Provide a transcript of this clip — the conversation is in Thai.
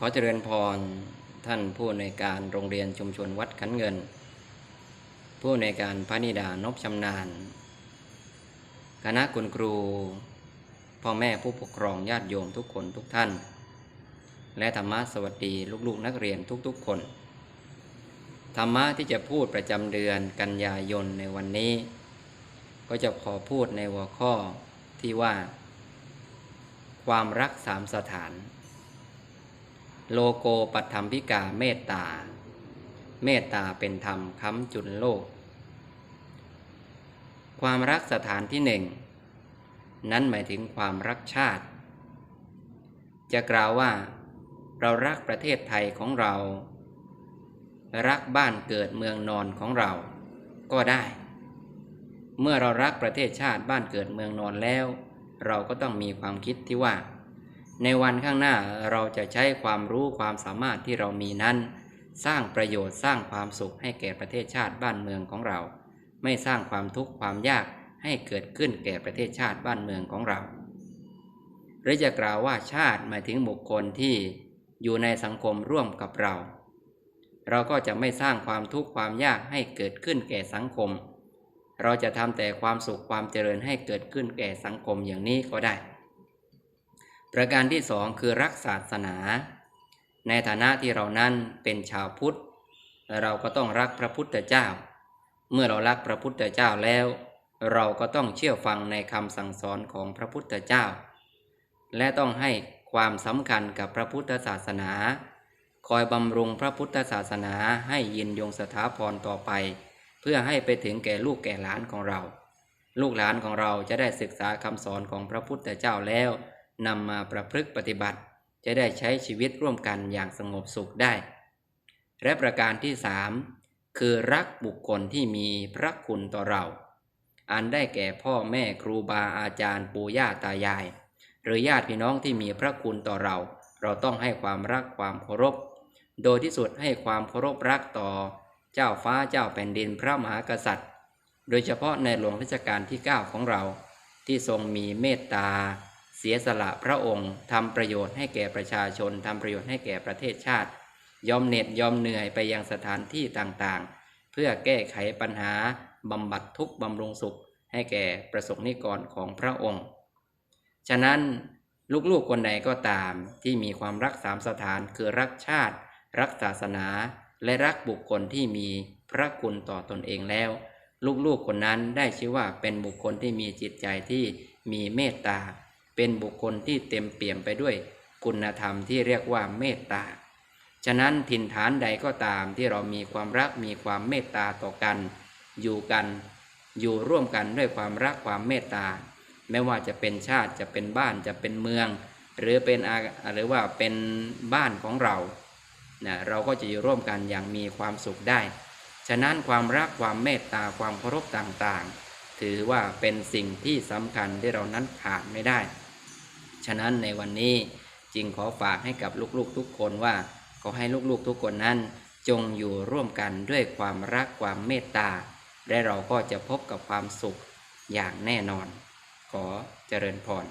ขอเจริญพรท่านผู้ในการโรงเรียนชุมชนวัดขันเงิน ผู้ในการพระนิดานพชำนาญ คณะคุณครู พ่อแม่ผู้ปกครองญาติโยมทุกคนทุกท่าน และธรรมะสวัสดีลูกๆนักเรียนทุกๆคน ธรรมะที่จะพูดประจำเดือนกันยายนในวันนี้ ก็จะขอพูดในหัวข้อที่ว่า ความรักสามสถาน โลโกปัตถมพิกาเมตตา เมตตาเป็นธรรมค้ำจุนโลก ความรักสถานที่หนึ่ง นั้นหมายถึงความรักชาติ จะกล่าวว่า เรารักประเทศไทยของเรา รักบ้านเกิดเมืองนอนของเรา ก็ได้ เมื่อเรารักประเทศชาติบ้านเกิดเมืองนอนแล้ว เราก็ต้องมีความคิดที่ว่า ในวันข้างหน้าเราจะใช้ความรู้ความสามารถที่เรามีนั้น สร้างประโยชน์สร้างความสุขให้แก่ประเทศชาติบ้านเมืองของเรา ไม่สร้างความทุกข์ความยากให้เกิดขึ้นแก่ประเทศชาติบ้านเมืองของเรา หรือจะกล่าวว่าชาติหมายถึงบุคคลที่อยู่ในสังคมร่วมกับเรา เราก็จะไม่สร้างความทุกข์ความยากให้เกิดขึ้นแก่สังคม เราจะทำแต่ความสุขความเจริญให้เกิดขึ้นแก่สังคมอย่างนี้ก็ได้ ประการที่สองคือรักศาสนา ในฐานะที่เรานั้นเป็นชาวพุทธ เราก็ต้องรักพระพุทธเจ้า เมื่อเรารักพระพุทธเจ้าแล้ว เราก็ต้องเชื่อฟังในคำสั่งสอนของพระพุทธเจ้า และต้องให้ความสำคัญกับพระพุทธศาสนา คอยบำรุงพระพุทธศาสนาให้ยินยงสถาพรต่อไป เพื่อให้ไปถึงแก่ลูกแก่หลานของเรา ลูกหลานของเราจะได้ศึกษาคำสอนของพระพุทธเจ้าแล้ว นำมาประพฤติปฏิบัติ จะได้ใช้ชีวิตร่วมกันอย่างสงบสุขได้ และประการที่สามคือรักบุคคลที่มีพระคุณต่อเรา อันได้แก่พ่อแม่ครูบาอาจารย์ปู่ย่าตายาย หรือญาติพี่น้องที่มีพระคุณต่อเรา เราต้องให้ความรักความเคารพ โดยที่สุดให้ความเคารพรักต่อ เจ้าฟ้าเจ้าแผ่นดินพระมหากษัตริย์ โดยเฉพาะในหลวงรัชกาลที่ 9 ของเรา ที่ทรงมีเมตตา เสียสละพระองค์ทำประโยชน์ให้แก่ประชาชนทำประโยชน์ให้แก่ประเทศชาติ ยอมเหน็ดยอมเหนื่อยไปยังสถานที่ต่างๆ เพื่อแก้ไขปัญหาบำบัดทุกข์บำรุงสุขให้แก่ประสงค์นิกรของพระองค์ ฉะนั้นลูกๆคนใดก็ตามที่มีความรักสามสถานคือรักชาติ รักศาสนา และรักบุคคลที่มีพระคุณต่อตอนเองแล้ว ลูกๆคนนั้นได้ชื่อว่าเป็นบุคคลที่มีจิตใจที่มีเมตตา เป็นบุคคลที่เต็มเปี่ยมไปด้วยคุณธรรมที่เรียกว่าเมตตา ฉะนั้นถิ่นฐานใดก็ตามที่เรามีความรักมีความเมตตาต่อกัน อยู่กัน อยู่ร่วมกันด้วยความรักความเมตตา ไม่ว่าจะเป็นชาติจะเป็นบ้านจะเป็นเมือง หรือเป็นหรือว่าเป็นบ้านของเรานะเราก็จะอยู่ร่วมกันอย่างมีความสุขได้ ฉะนั้นความรักความเมตตาความเคารพต่างๆ ถือว่าเป็นสิ่งที่สำคัญที่เรานั้นขาดไม่ได้ ฉะนั้นในวันนี้จึงขอฝากให้กับลูกๆทุกคนว่า ขอให้ลูกๆทุกคนนั้นจงอยู่ร่วมกันด้วยความรักความเมตตา และเราก็จะพบกับความสุขอย่างแน่นอน ขอเจริญพร